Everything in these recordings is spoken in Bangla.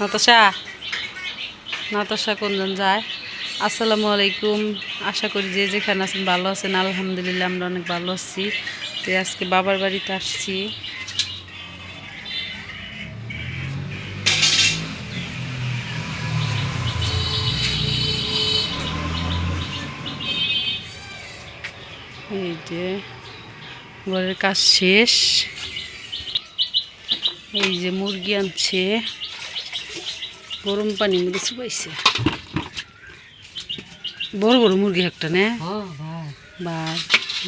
নাতাশা? নাতাশা কোনজন যায়? আসসালামু আলাইকুম। আশা করি যে যেখানে আছেন ভালো আছেন। আলহামদুলিল্লাহ, আমরা অনেক ভালো আছি। তো আজকে বাবার বাড়িতে আসছি। এই যে, ঘরের কাজ শেষ। এই যে মুরগি আনছে। গরম পানি মুরগি চুবাইছে বড় বড় মুরগি একটা নে? বা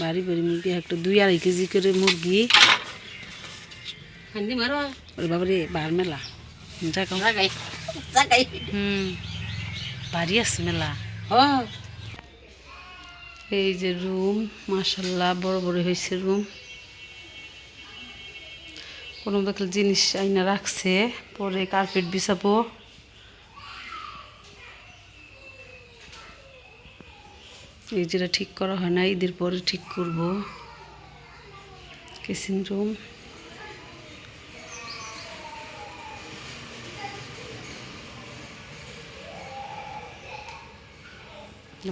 বাড়ি বাড়ি মুরগি একটা দুই আড়াই কেজি করে মুরগি। ওরে বাবারে বার মেলা। হুম বাড়ি আছে মেলা। এই যে রুম মাশাল্লাহ বড় বড় হয়েছে রুম। কোনো দেখলে জিনিস আইনা রাখছে পরে কার্পেট বিছাবো। যেটা ঠিক করা হয় না, ঈদের পরে ঠিক করব। কিচেন রুম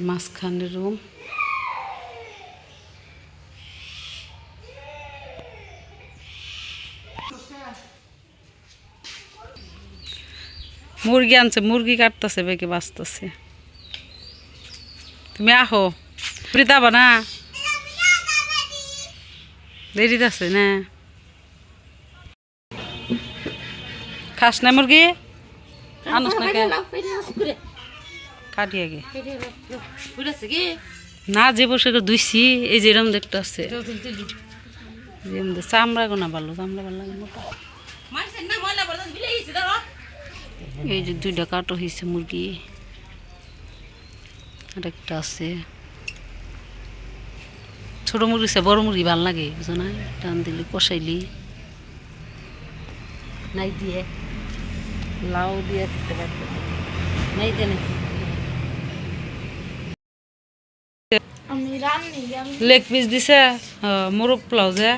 মাঝখানে রুম মুরগি আনছে, মুরগি কাটতেছে, বেঁকে বাঁচতেছে। তুমি আহো। তুমি দাবা না? দেরি আছে না? খাস না মুরগি? আনস না কে? কাটিয়ে গে। না যে বসে ধুইছি এই যে এরম দেখতে আছে। চামড়া গোনা ভালো চামড়া ভালো লাগে মোটা। এই যে দুইটা কাটো হয়েছে মুরগি। একটা আছে। ছোট মুরগি সে বড় মুরগি ভালো লাগে বুঝো না টান দিলি কষাইলি। নাই দিয়ে। লাউ দিয়ে নাই দিয়ে লেগ পিস দিছে মুরগ পোলাও যে।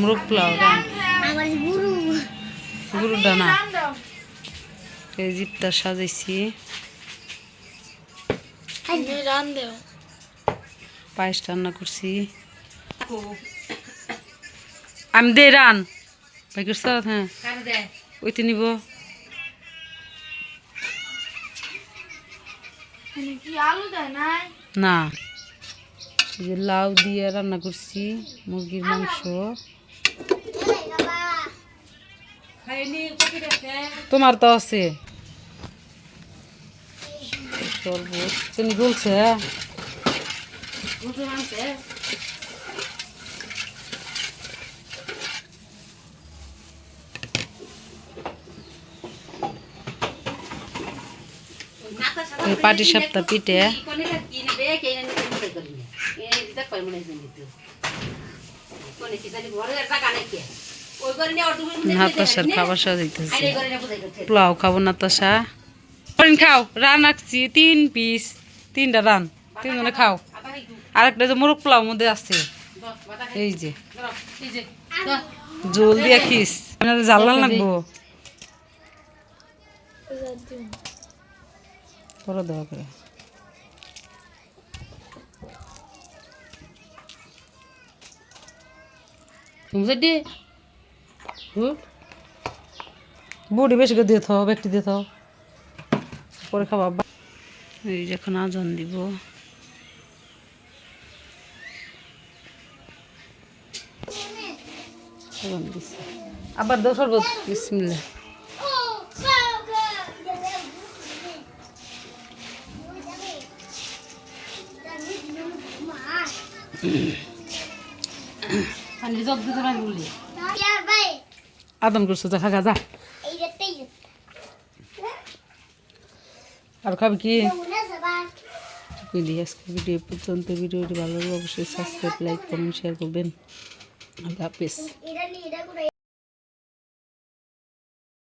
মুরগ? পোলাও গুরু। ডানা এই জিপটা সাজাইছি। পায়েস রান্না করছি। আমি দে রান। ভাই করছ হ্যাঁ। ওইতে নিব। আমি কি আলু দেয় নাই? না। যে লাউ দিয়ে রান্না করছি মুরগির মাংস। তোমার তো আছে। শরবত চিনি গলছে এই পাটি সাপটা পিঠে নাতাশার খাবার বুঝাই করতে পোলাও খাব নাতাশা। করিন খাও। রান আঁকছি, তিন পিস তিনটা রান। তিনজনে খাও। আর একটা যে মোরগ পোলাও মধ্যে আছে। এই যে। জল দিয়ে খিস। জ্বালান লাগবো? বুড়ি বেশি করে দিয়ে থাও ব্যক্তি দিয়ে থাও। পরে খাওয়া এই যে এখন আজান দিব। আবার শরবত। বিসমিল্লা আদম করছ যা খাগা যা। আর খাবি কি? আজকে ভিডিও পর্যন্ত ভিডিওটি ভালো লাগলে অবশ্যই সাবস্ক্রাইব লাইক কমেন্ট শেয়ার করবেন। আল্লাহ হাফেজ।